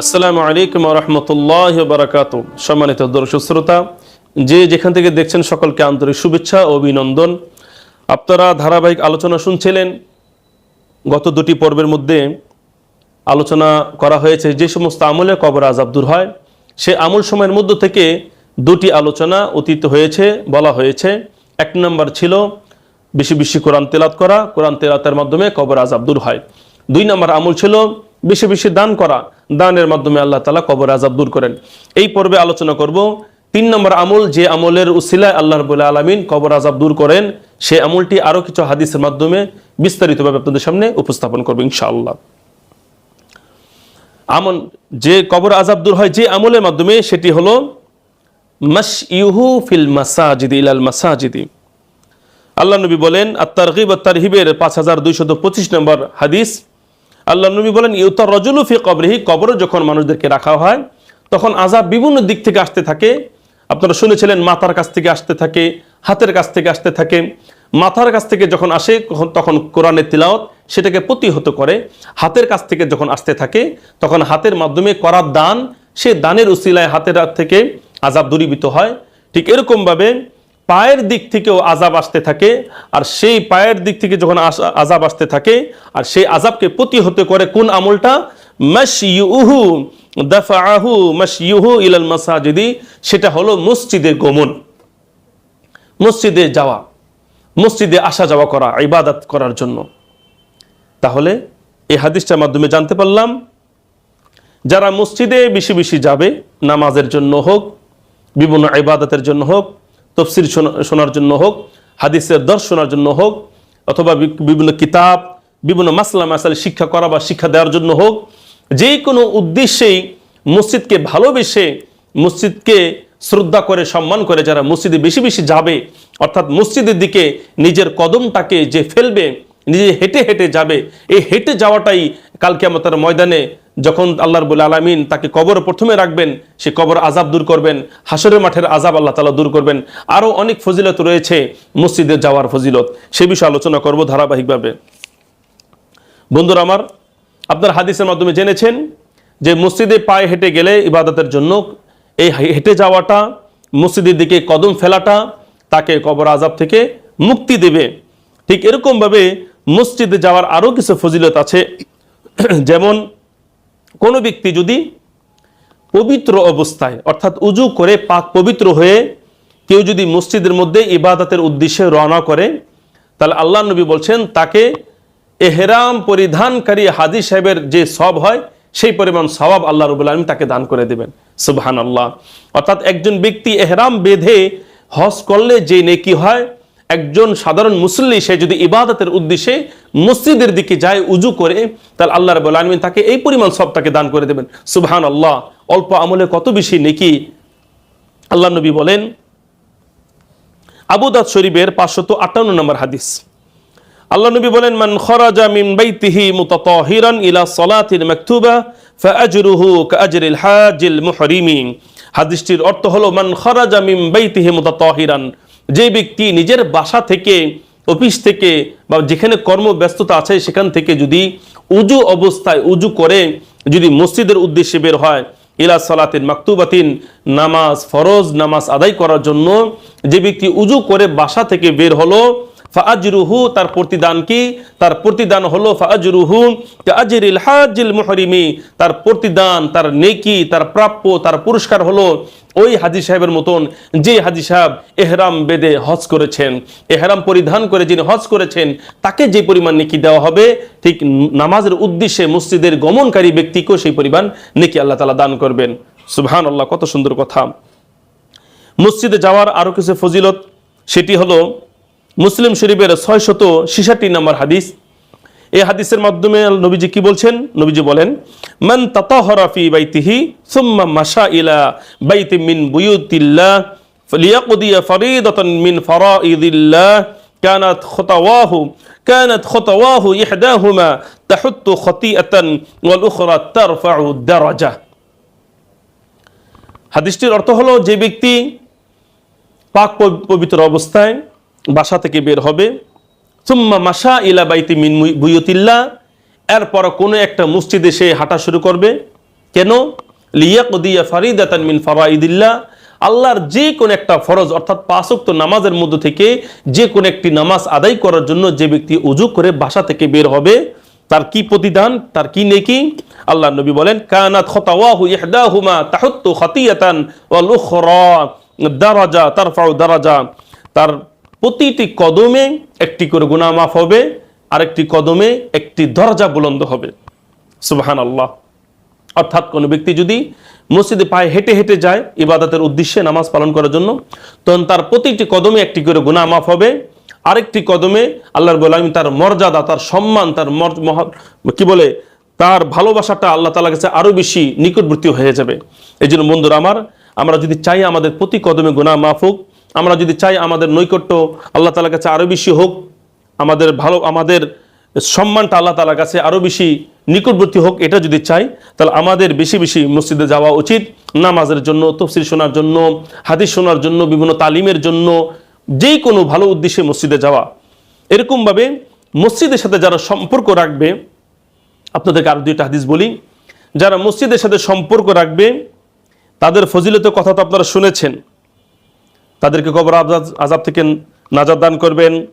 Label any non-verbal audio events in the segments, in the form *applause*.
আসসালামু আলাইকুম রহমতুল্লাহ বারাকাত সম্মানিত দর্শক শ্রোতা, যে যেখান থেকে দেখছেন সকলকে আন্তরিক শুভেচ্ছা ও অভিনন্দন। আপনারা ধারাবাহিক আলোচনা শুনছিলেন, গত দুটি পর্বের মধ্যে আলোচনা করা হয়েছে যে সমস্ত আমলে কবর আজাব দূর হয়। সে আমল সময়ের মধ্য থেকে দুটি আলোচনা অতীত হয়েছে, বলা হয়েছে। এক নম্বর ছিল বেশি বেশি কোরআন তেলাত করা, কোরআন তেলাতের মাধ্যমে কবর আজাব দূর হয়। দুই নম্বর আমল ছিল বেশি বেশি দান করা, দানের মাধ্যমে আল্লাহ তালা কবর আজাব দূর করেন। এই পর্বে আলোচনা করব তিন নম্বর আমল, যে আমলের উসিলায় আল্লাহ রবুল্লা আলমিন কবর আজাব দূর করেন, সে আমলটি আরও কিছু হাদিসের মাধ্যমে বিস্তারিতভাবে আপনাদের সামনে উপস্থাপন করব ইনশাআল্লাহ। আমল, যে কবর আজাব দূর হয় যে আমলের মাধ্যমে, সেটি হলো মাস ইউহু ফিল মাসাজিদি ইলাল মাসাজিদি। আল্লাহ নবী বলেন আত্মারহিব তারহিবের পাঁচ হাজার দুইশত পঁচিশ নম্বর হাদিস আল্লাহ নবী বলেন ইউতার রজুলু ফি কবরিহি কবরে যখন মানুষদেরকে রাখা হয়, তখন আজাব বিভিন্ন দিক থেকে আসতে থাকে। আপনারা শুনেছিলেন, মাথার কাছ থেকে আসতে থাকে, হাতের কাছ থেকে আসতে থাকে। মাথার কাছ থেকে যখন আসে তখন- কোরআনের তিলাওয়াত সেটাকে প্রতিহত করে। হাতের কাছ থেকে যখন আসতে থাকে, তখন হাতের মাধ্যমে করার দান, সে দানের উসিলায় হাতের হাত থেকে আজাব দূরীভূত হয়। ঠিক এরকমভাবে পায়ের দিক থেকেও আজাব আসতে থাকে, আর সেই পায়ের দিক থেকে যখন আজাব আসতে থাকে, আর সেই আজাবকে প্রতিহত করে কোন আমলটা? মাসইউহু দাফাআহু মাসইউহু ইলাল মাসাজিদি, সেটা হলো মসজিদে গমন, মসজিদে যাওয়া, মসজিদে আসা যাওয়া করা, ইবাদত করার জন্য। তাহলে এই হাদিসটার মাধ্যমে জানতে পারলাম, যারা মসজিদে বেশি বেশি যাবে, নামাজের জন্য হোক, বিভিন্ন ইবাদতের জন্য হোক তফসির শোনার জন্য হোক, হাদিসের দর্শ শোনার জন্য হোক, অথবা বিভিন্ন কিতাব, বিভিন্ন মাসলা মাসাল শিক্ষা করা বা শিক্ষা দেওয়ার জন্য হোক যে কোনো উদ্দেশ্যেই মসজিদকে ভালোবেসে মসজিদকে শ্রদ্ধা করে, সম্মান করে যারা মসজিদে বেশি বেশি যাবে, অর্থাৎ মসজিদের দিকে নিজের কদমটাকে যে ফেলবে, নিজে হেঁটে হেঁটে যাবে, এই হেঁটে যাওয়াটাই কালকে আমাদের ময়দানে যখন আল্লাহ রবুল আলমিন তাকে কবর প্রথমে রাখবেন, সে কবর আজাব দূর করবেন হাসরের মাঠের আজাব আল্লাহ তালা দূর করবেন। আরও অনেক ফজিলত রয়েছে মসজিদে যাওয়ার ফজিলত। সে বিষয়ে আলোচনা করব ধারাবাহিকভাবে। বন্ধুরা আমার, আপনার হাদিসের মাধ্যমে জেনেছেন যে মসজিদে পায়ে হেঁটে গেলে ইবাদতের জন্য এই হেঁটে যাওয়াটা, মসজিদের দিকে কদম ফেলাটা তাকে কবর আজাব থেকে মুক্তি দেবে। ঠিক এরকমভাবে মসজিদে যাওয়ার আরও কিছু ফজিলত আছে। *clears throat* যেমন কোনো ব্যক্তি যদি পবিত্র অবস্থায়, অর্থাৎ উজু করে পাক পবিত্র হয়ে কেউ যদি মসজিদের মধ্যে ইবাদতের উদ্দেশ্যে রওনা করে, তাহলে আল্লাহ নবী বলছেন, তাকে এহেরাম পরিধানকারী হাদি সাহেবের যে সব হয়, সেই পরিমাণ সবাব আল্লাহ রবুল আলম তাকে দান করে দেবেন। সুবহান আল্লাহ অর্থাৎ একজন ব্যক্তি এহরাম বেঁধে হজ করলে যে নেকি হয় একজন সাধারণ মুসল্লি, সে যদি ইবাদতের উদ্দেশ্যে মসজিদের দিকে যায়, উজু করে, তাহলে আল্লাহ রবুল আলমিন তাকে এই পরিমাণ সব তাকে দান করে দেবেন। সুবহান আল্লাহ অল্প আমলে কত বেশি নেকি? আল্লাহ নবী বলেন আবুদাদ শরীফের পাঁচশত আটান্ন নম্বর হাদিস। আল্লাহ নবী বলেন, মান খরাজা মিন বাইতিহি মুতাতাহিরান ইলা সালাতিন মাকতুবা, ফাআজরুহু কাআজরিল হাজিল মুহরিমি হাদিসটির অর্থ হলো, মান খরাজা মিন বাইতিহি মুতাতাহিরান। যে ব্যক্তি নিজের বাসা থেকে, অফিস থেকে বা যেখানে কর্মব্যস্ততা আছে সেখান থেকে যদি উজু অবস্থায় উজু করে, যদি মসজিদের উদ্দেশ্যে বের হয়, ইলা সালাতিন মাকতুবাতিন, নামাজ ফরজ, নামাজ আদায় করার জন্য যে ব্যক্তি উজু করে বাসা থেকে বের হলো ফাজরুহু তার প্রতিদান কি? তার প্রতিদান হলো ফাজরুহু আজরিল হাজিল মুহরিমি। তার প্রতিদান, তার নেকি, তার প্রাপ্য, তার পুরস্কার হলো ওই হাজি সাহেবের মতন যে হাজি সাহেব এহরাম বেদে হজ করেছেন। এহরাম পরিধান করে যিনি হজ করেছেন, তাকে যে পরিমাণ নেকি দেওয়া হবে, ঠিক নামাজের উদ্দেশ্যে মসজিদের গমনকারী ব্যক্তিকেও সেই পরিমাণ নেকি আল্লাহ তালা দান করবেন। সুবহান আল্লাহ কত সুন্দর কথা। মসজিদে যাওয়ার আরও কিছু ফজিলত, সেটি হলো মুসলিম শরীফের ছয় শত ছিষট্টি নম্বর হাদিস এই হাদিসের মাধ্যমে নবীজি কি বলছেন নবীজি বলেন মান তাতাহরা ফি বাইতিহি সুম্মা মাশা ইলা বাইতি মিন বুয়ুতিল্লাহ লিয়াকদিয়া ফরিদাতান মিন ফারাইদিল্লাহ كانت خطواه كانت خطواه إحداهما تحط خطيئة والأخرى ترفع الدرجة হাদিসটির অর্থ হলো যে ব্যক্তি পাক পব- পবিত্র অবস্থায় বাসা থেকে বের হবে। সুম্মা মাসা ইলা বাইতি মিন বুয়ুতিল্লাহ এরপর কোনো একটা মসজিদে সে হাঁটা শুরু করবে। কেন? লিয়াকুদিয়া ফারিদাতান মিন ফারাইদিল্লাহ আল্লাহর যে কোন একটা ফরজ, অর্থাৎ পাঁচক্ত নামাজের মধ্য থেকে যে কোন একটি নামাজ আদায় করার জন্য যে ব্যক্তি উজু করে বাসা থেকে বের হবে, তার কি প্রতিদান, তার কি নেকি? আল্লাহ নবী বলেন, কানাত খতাওয়াহু ইহদাহুমা তাহুত্তু খাতিয়াতান ওয়াল উখরা। দারাজা, তারফাউ দারাজা। তার প্রতিটি কদমে একটি করে গুনাহ মাফ হবে, আরেকটি কদমে একটি দরজা বুলন্দ হবে। সুবাহান আল্লাহ অর্থাৎ কোনো ব্যক্তি যদি মসজিদে পায়ে হেঁটে হেঁটে যায় ইবাদতের উদ্দেশ্যে নামাজ পালন করার জন্য, তখন তার প্রতিটি কদমে একটি করে গুনাহ মাফ হবে, আরেকটি কদমে আল্লাহর বলে আমি তার মর্যাদা, তার সম্মান, তার কি বলে, তার ভালোবাসাটা আল্লাহ তালা কাছে আরও বেশি নিকটবর্তী হয়ে যাবে। এই জন্য বন্ধুরা আমার, আমরা যদি চাই আমাদের প্রতি কদমে গুনাহ মাফ হোক আমরা যদি চাই আমাদের নৈকট্য আল্লাহ তালার কাছে আরও বেশি হোক, আমাদের ভালো, আমাদের সম্মানটা আল্লাহ তালার কাছে আরও বেশি নিকটবর্তী হোক, এটা যদি চাই, তাহলে আমাদের বেশি বেশি মসজিদে যাওয়া উচিত। নামাজের জন্য তফসির শোনার জন্য, হাদিস শোনার জন্য, বিভিন্ন তালিমের জন্য যেই কোনো ভালো উদ্দেশ্যে মসজিদে যাওয়া। এরকমভাবে মসজিদের সাথে যারা সম্পর্ক রাখবে, আপনাদেরকে আরও দুইটা হাদিস বলি। যারা মসজিদের সাথে সম্পর্ক রাখবে, তাদের ফজিলতের কথা তো আপনারা শুনেছেন। তাদেরকে কবর আজাব- থেকে নাজাদ দান করবেন,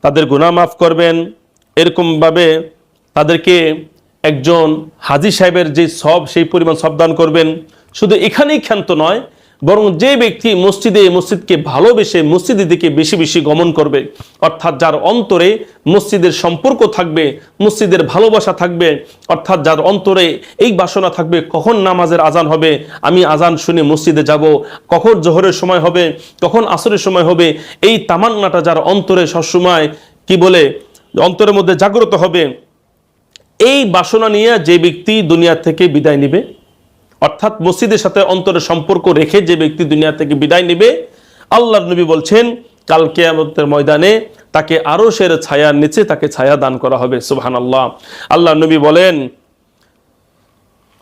তাদের গুণা মাফ করবেন। এরকমভাবে তাদেরকে একজন হাজি সাহেবের যে সব, সেই পরিমাণ সব দান করবেন। শুধু এখানেই ক্ষান্ত নয় বরং যে ব্যক্তি মসজিদে, মসজিদকে ভালোবেসে মসজিদের দিকে বেশি বেশি গমন করবে, অর্থাৎ যার অন্তরে মসজিদের সম্পর্ক থাকবে, মসজিদের ভালোবাসা থাকবে, অর্থাৎ যার অন্তরে এই বাসনা থাকবে, কখন নামাজের আজান হবে, আমি আজান শুনে মসজিদে যাব, কখন জোহরের সময় হবে, কখন আসরের সময় হবে, এই তামান্নাটা যার অন্তরে সবসময়, কি বলে, অন্তরের মধ্যে জাগ্রত হবে, এই বাসনা নিয়ে যে ব্যক্তি দুনিয়া থেকে বিদায় নিবে? অর্থাৎ মসজিদের সাথে অন্তরের সম্পর্ক রেখে যে ব্যক্তি দুনিয়া থেকে বিদায় নেবে, আল্লাহর নবী বলছেন, কাল কেয়ামতের ময়দানে তাকে আরও সের ছায়ার নিচে তাকে ছায়া দান করা হবে সুবহান আল্লাহ আল্লাহ নবী বলেন,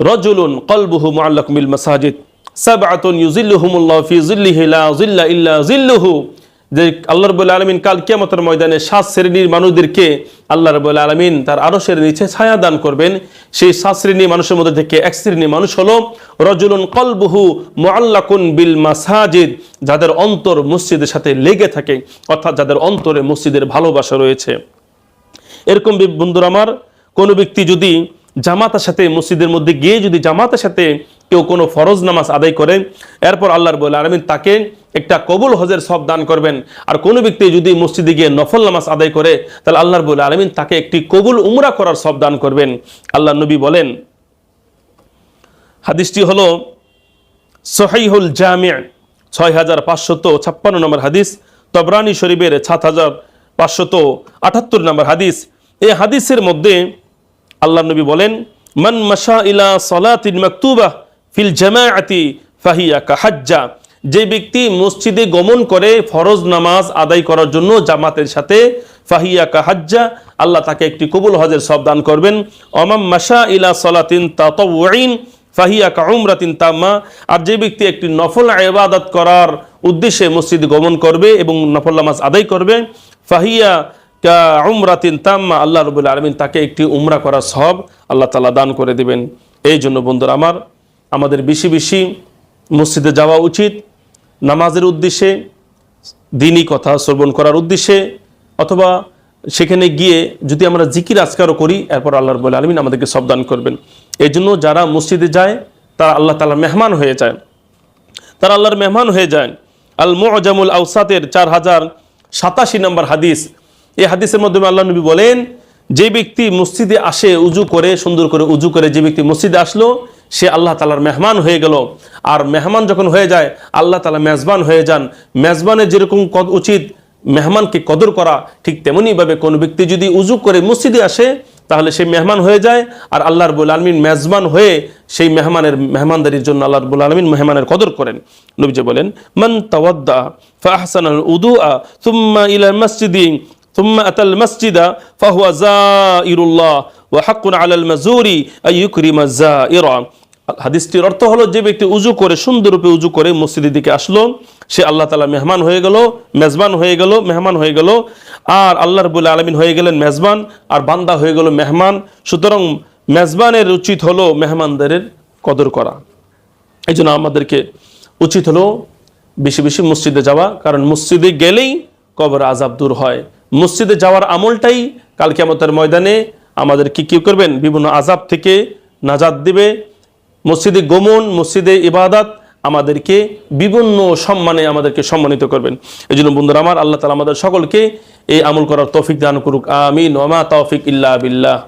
রজুলুন কলবুহু মুআল্লাক বিল মাসাজিদ, সাবআতুন ইউজিল্লুহুমুল্লাহ ফি জিল্লিহি লা জিল্লা ইল্লা জিল্লুহু যে আল্লাহ রবুল আলমিন কাল কিয়ামতের ময়দানে সাত শ্রেণির মানুষদেরকে আল্লাহ রবুল আলমিন তার আরও নিচে ছায়া দান করবেন। সেই সাত শ্রেণির মানুষের মধ্যে থেকে এক শ্রেণির মানুষ হলো রজুলুন কলবুহু মুআল্লাকুন বিল মাসাজিদ, যাদের অন্তর মসজিদের সাথে লেগে থাকে, অর্থাৎ যাদের অন্তরে মসজিদের ভালোবাসা রয়েছে। এরকম বন্ধুরা আমার, কোনো ব্যক্তি যদি জামাতের সাথে মসজিদের মধ্যে গিয়ে যদি জামাতের সাথে কেউ কোনো ফরজ নামাজ আদায় করে, এরপর আল্লাহর বলে আলমিন তাকে একটা কবুল হজের সব দান করবেন। আর কোনো ব্যক্তি যদি মসজিদে গিয়ে নফল নামাজ আদায় করে, তাহলে আল্লাহর বলে আলমিন তাকে একটি কবুল উমরা করার সব দান করবেন। আল্লাহ নবী বলেন, হাদিসটি হলো সহাইহুল জামিয়া ছয় হাজার পাঁচশত ছাপ্পান্ন নম্বর হাদিস, তবরানি শরীফের সাত হাজার পাঁচশত আটাত্তর নম্বর হাদিস। এই হাদিসের মধ্যে আল্লাহ নবী বলেন, মান মাশা ইলা সলাতিন মাকতুবা ফিল জামাআতি ফাহিয়া কাহাজ্জা। যে ব্যক্তি মসজিদে গমন করে ফরজ নামাজ আদায় করার জন্য জামাতের সাথে, ফাহিয়া কাহাজ্জা আল্লাহ তাকে একটি কবুল হজের সব দান করবেন। অমাম মাশা ইলা সলাতিন তাতাওয়িন ফাহিয়া কাউমরাতিন তাম্মা, আর যে ব্যক্তি একটি নফল ইবাদত করার উদ্দেশ্যে মসজিদ গমন করবে এবং নফল নামাজ আদায় করবে, ফাহিয়া কা তাম্মা, আল্লাহ রবুল আলমিন তাকে একটি উমরা করা সব আল্লাহ তালা দান করে দিবেন। এই জন্য বন্ধুরা আমার, আমাদের বেশি বেশি মসজিদে যাওয়া উচিত। নামাজের উদ্দেশ্যে, দিনই কথা শ্রবণ করার উদ্দেশ্যে, অথবা সেখানে গিয়ে যদি আমরা জিকির আজকারও করি, এরপর আল্লাহর বলে আলমিন আমাদেরকে সব দান করবেন। এই জন্য যারা মসজিদে যায়, তারা আল্লাহ তালা মেহমান হয়ে যায়। তারা আল্লাহর মেহমান হয়ে যায়। আল মুআজামুল আউসাতের চার হাজার সাতাশি নম্বর হাদিস। এই হাদিসের মাধ্যমে আল্লাহ নবী বলেন, যে ব্যক্তি মসজিদে আসে উজু করে, সুন্দর করে উজু করে যে ব্যক্তি মসজিদে আসলো সে আল্লাহ তালার মেহমান হয়ে গেল। আর মেহমান যখন হয়ে যায়, আল্লাহ তালা মেজবান হয়ে যান। মেজবানের যেরকম কদ উচিত, মেহমানকে কদর করা, ঠিক তেমনইভাবে কোনো ব্যক্তি যদি উজু করে মসজিদে আসে, তাহলে সেই মেহমান হয়ে যায়। আর আল্লাহ রবুল আলমিন মেজবান হয়ে সেই মেহমানের, মেহমানদারির জন্য আল্লাহ রবুল আলমিন মেহমানের কদর করেন। নবীজি বলেন, মন তাওয়াদ্দা ফাহসান উদু আ তুম্মা ইলা মসজিদি তুম্মা আতাল মসজিদা ফাহুয়া জাইরুল্লাহ ওয়া হাক্কুন আলাল মাজুরি আই ইউকরিমা হাদিসটির অর্থ হলো যে ব্যক্তি উজু করে, সুন্দররূপে উজু করে মসজিদের দিকে আসলো, সে আল্লাহ তালা মেহমান হয়ে গেল, মেজবান হয়ে গেল, মেহমান হয়ে গেল, আর আল্লাহ রবুল্লা আলমিন হয়ে গেলেন মেজবান, আর বান্দা হয়ে গেল মেহমান। সুতরাং মেজবানের উচিত হলো মেহমানদারের কদর করা। এই জন্য আমাদেরকে উচিত হলো বেশি বেশি মসজিদে যাওয়া, কারণ মসজিদে গেলেই কবর আজাব দূর হয়। মসজিদে যাওয়ার আমলটাই কালকে কিয়ামতের ময়দানে আমাদের কি কি করবেন? বিভিন্ন আজাব থেকে নাজাদ দিবে। মসজিদে গমন, মসজিদে ইবাদাত আমাদেরকে বিভিন্ন সম্মানে আমাদেরকে সম্মানিত করবেন। এই জন্য বন্ধুরা আমার, আল্লাহ তালা আমাদের সকলকে এই আমল করার তৌফিক দান করুক। আমিন। ওমা তৌফিক ইল্লা বিল্লাহ।